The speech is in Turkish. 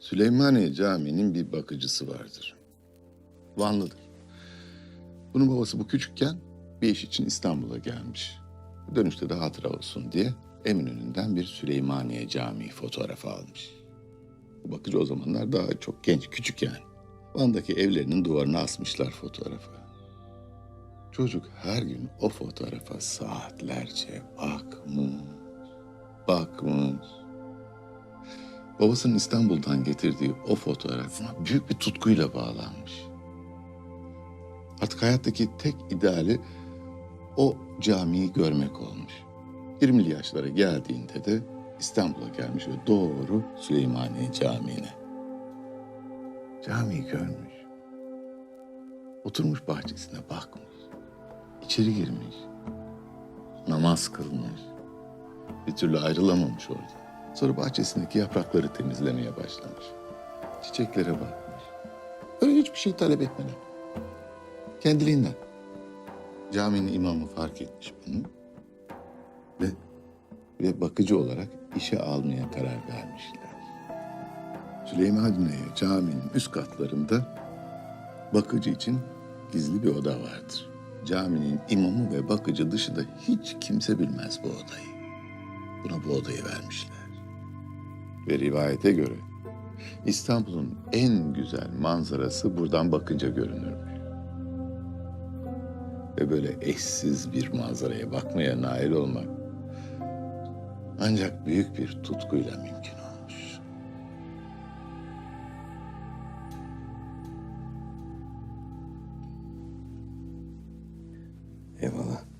Süleymaniye Camii'nin bir bakıcısı vardır. Vanlıdır. Bunun babası bu küçükken bir iş için İstanbul'a gelmiş. Dönüşte de hatıra olsun diye Eminönü'nden bir Süleymaniye Camii fotoğrafı almış. Bu bakıcı o zamanlar daha çok genç, küçük yani. Van'daki evlerinin duvarına asmışlar fotoğrafı. Çocuk her gün o fotoğrafa saatlerce bakmış, bakmış. Babasının İstanbul'dan getirdiği o fotoğrafına büyük bir tutkuyla bağlanmış. Artık hayattaki tek ideali o camiyi görmek olmuş. 20'li yaşlara geldiğinde de İstanbul'a gelmiş ve doğru Süleymaniye Camii'ne. Camiyi görmüş. Oturmuş bahçesine bakmış. İçeri girmiş. Namaz kılmış. Bir türlü ayrılamamış orada. Sonra bahçesindeki yaprakları temizlemeye başlamış. Çiçeklere bakmış. Öyle hiçbir şey talep etmeden. Kendiliğinden. Caminin imamı fark etmiş bunu. Ve, ve bakıcı olarak işe almaya karar vermişler. Süleymaniye caminin üst katlarında bakıcı için gizli bir oda vardır. Caminin imamı ve bakıcı dışında hiç kimse bilmez bu odayı. Buna bu odayı vermişler ve rivayete göre İstanbul'un en güzel manzarası buradan bakınca görünürmüş. Ve böyle eşsiz bir manzaraya bakmaya nail olmak ancak büyük bir tutkuyla mümkün olmuş. Eyvallah.